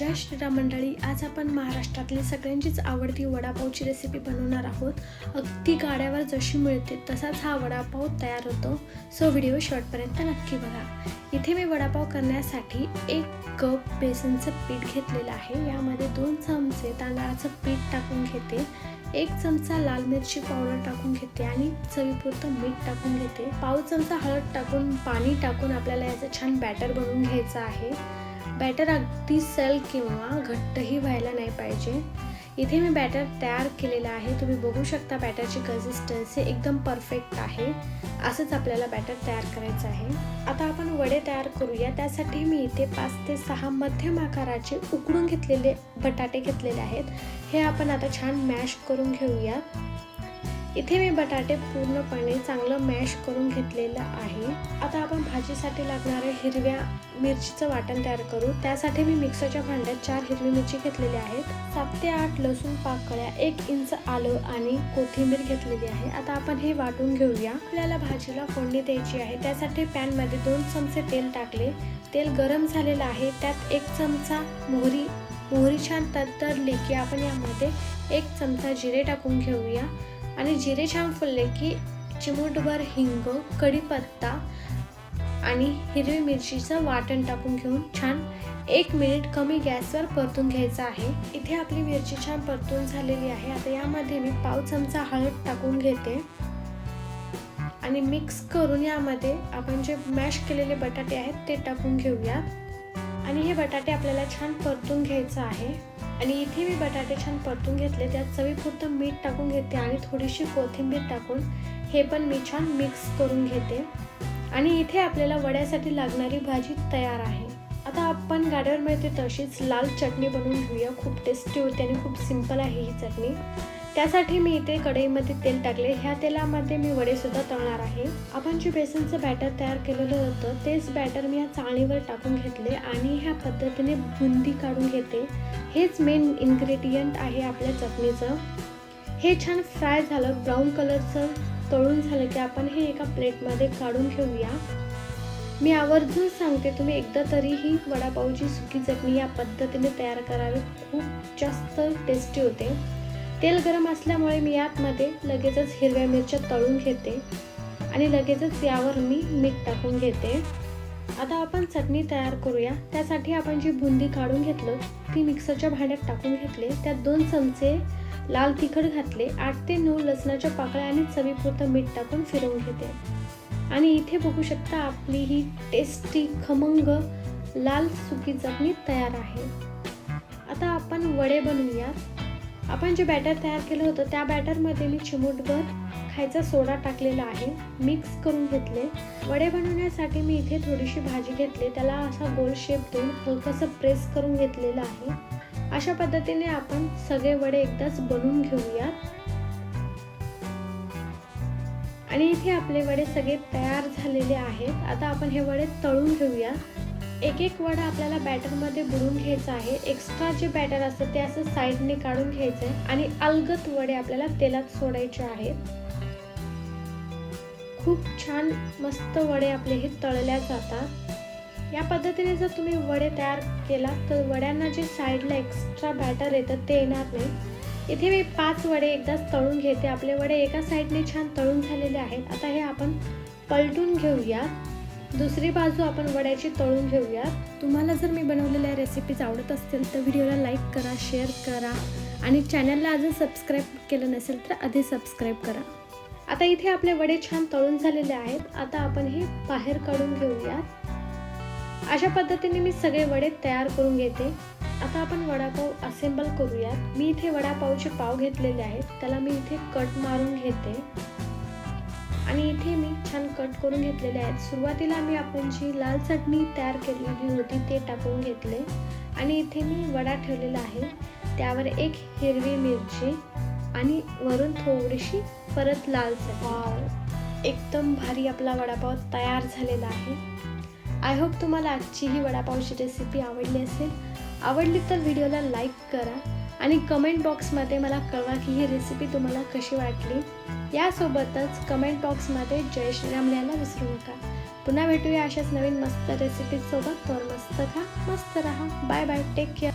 जय श्रीराम मंडळी आज आपण महाराष्ट्रातली सगळ्यांचीच आवडती वडापावची रेसिपी बनवणार आहोत. अगदी गाड्यावर जशी मिळते तसाच हा वडापाव तयार होतो. सो व्हिडिओ शॉर्टपर्यंत नक्की बघा. इथे मी वडापाव करण्यासाठी एक कप बेसनचं पीठ घेतलेलं आहे. यामध्ये दोन चमचे तांदळाचं पीठ टाकून घेते. एक चमचा लाल मिरची पावडर टाकून घेते आणि चवीपुरतं मीठ टाकून घेते. पाव चमचा हळद टाकून पाणी टाकून आपल्याला याचं छान बॅटर बनवून घ्यायचं आहे. बॅटर अगदी सल किंवा घट्टही व्हायला नाही पाहिजे. इथे मी बॅटर तयार केलेलं आहे. तुम्ही बघू शकता बॅटरची कन्सिस्टन्सी एकदम परफेक्ट आहे. असंच आपल्याला बॅटर तयार करायचं आहे. आता आपण वडे तयार करूया. त्यासाठी मी इथे पाच ते सहा मध्यम आकाराचे उकडून घेतलेले बटाटे घेतलेले आहेत. हे आपण आता छान मॅश करून घेऊया. इथे मी बटाटे पूर्णपणे चांगलं मॅश करून घेतलेलं आहे. आता आपण भाजीसाठी लागणाऱ्या हिरव्या मिरचीचं वाटण तयार करू. त्यासाठी मी मिक्सरच्या भांड्यात चार हिरवी मिरची घेतलेली आहेत. सात ते आठ लसूण पाकळ्या एक इंच आलं आणि कोथिंबीर घेतलेली आहे. आता आपण हे वाटून घेऊया. आपल्याला भाजीला फोडणी द्यायची आहे. त्यासाठी पॅनमध्ये दोन चमचे तेल टाकले. तेल गरम झालेलं आहे. त्यात एक चमचा मोहरी मोहरी छान तडतडली की आपण यामध्ये एक चमचा जिरे टाकून घेऊया. आणि जिरे छान फुलले की चिमूटभर हिंग कढीपत्ता आणि हिरवी मिरचीचं वाटण टाकून घेऊन छान एक मिनिट कमी गॅसवर परतून घ्यायचं आहे. इथे आपली मिरची छान परतून झालेली आहे. आता यामध्ये मी पाव चमचा हळद टाकून घेते. आणि मिक्स करून यामध्ये आपण जे मॅश केलेले बटाटे आहेत ते टाकून घेऊया. आणि हे बटाटे आपल्याला छान परतून घ्यायचं आहे. आणि इथे मी बटाटे छान परतून घेतले त्यात चवीपुरतं मीठ टाकून घेते आणि थोडीशी कोथिंबीर टाकून हे पण मी छान मिक्स करून घेते. आणि इथे आपल्याला वड्यासाठी लागणारी भाजी तयार आहे. आता आपण गाड्यावर मिळते तशीच लाल चटणी बनवून घेऊया. खूप टेस्टी होते आणि खूप सिंपल आहे ही चटणी. त्यासाठी मी इथे कढईमध्ये तेल टाकले. ह्या तेलामध्ये मी वडेसुद्धा तळणार आहे. आपण जे बेसनचं बॅटर तयार केलेलं होतं. तेच बॅटर मी या चाळणीवर टाकून घेतले आणि ह्या पद्धतीने बुंदी काढून घेते. हेच मेन इन्ग्रेडियंट आहे आपल्या चटणीचं. हे छान फ्राय झालं. ब्राऊन कलरचं तळून झालं की आपण हे एका प्लेटमध्ये काढून घेऊया. मी आवर्जून सांगते तुम्ही एकदा तरी ही वडापावची सुकी चटणी या पद्धतीने तयार करावी. खूप जास्त टेस्टी होते. तेल गरम असल्यामुळे मी यातमध्ये लगेचच हिरव्या मिरच्या तळून घेते आणि लगेचच यावर मी मीठ टाकून घेते. आता आपण चटणी तयार करूया. त्यासाठी आपण जी बुंदी काढून घेतलं ती मिक्सरच्या भांड्यात टाकून घेतले. त्यात दोन चमचे लाल तिखट घातले. आठ ते नऊ लसणाच्या पाकळ्या आणि चवीपुरतं मीठ टाकून फिरवून घेते. आणि इथे बघू शकता आपली ही टेस्टी खमंग लाल सुकी चटणी तयार आहे. आता आपण वडे बनवूया आपण जे बॅटर तयार केलं होतं त्या बॅटरमध्ये मी चिमूटभर खायचा सोडा टाकलेला आहे. मिक्स करून घेतले. वडे बनवण्यासाठी मी इथे थोडीशी भाजी घेतली. त्याला असा गोल शेप देऊन हलकंसं प्रेस करून घेतलेलं आहे. अशा पद्धतीने आपण सगळे वडे एकदाच बनवून घेऊयात. आणि इथे आपले वडे सगळे तयार झालेले आहेत. आता आपण हे वडे तळून घेऊया. एक एक वडा आपल्याला बॅटरमध्ये बुडून घ्यायचा आहे. एक्स्ट्रा जे बॅटर असतं ते असं साईडने काढून घ्यायचं आहे आणि अलगत वडे आपल्याला तेलात सोडायचे आहेत. खूप छान मस्त वडे आपले हे तळल्या जातात. या पद्धतीने जर तुम्ही वडे तयार केला तर वड्यांना जे साईडला एक्स्ट्रा बॅटर येतं ते येणार नाही. इथे मी पाच वडे एकदाच तळून घेते. आपले वडे एका साईडने छान तळून झालेले आहेत. आता हे आपण पलटून घेऊया दुसरी बाजू आपण वड्याची तळून घेऊया तुम्हाला जर मी बनवलेल्या रेसिपीज आवडत असतील तर व्हिडिओला लाईक करा शेअर करा आणि चॅनलला अजून सबस्क्राईब केलं नसेल तर आधी सबस्क्राईब करा. आता इथे आपले वडे छान तळून झालेले आहेत. आता आपण हे बाहेर काढून घेऊयात. अशा पद्धतीने मी सगळे वडे तयार करून घेते. आता आपण वडापाव असेंबल करूयात. मी इथे वडापावचे पाव घेतलेले आहेत. त्याला मी इथे कट मारून घेते. आणि इथे मी छान कट करून घेतलेले आहेत. सुरुवातीला मी आपण जी लाल चटणी तयार केलेली होती ते टाकून घेतले. आणि इथे मी वडा ठेवलेला आहे. त्यावर एक हिरवी मिरची आणि वरून थोडीशी परत लाल चटणी. एकदम भारी आपला वडापाव तयार झालेला आहे. आय होप तुम्हाला आजची ही वडापावची रेसिपी आवडली असेल. आवडली तर व्हिडिओला लाईक करा. आणि कमेंट बॉक्समध्ये मला कळवा की ही रेसिपी तुम्हाला कशी वाटली. यासोबतच कमेंट बॉक्समध्ये जय श्रीराम लिहायला विसरू नका. पुन्हा भेटूया अशाच नवीन मस्त रेसिपीजसोबत तर मस्त खा मस्त राहा. Bye bye take care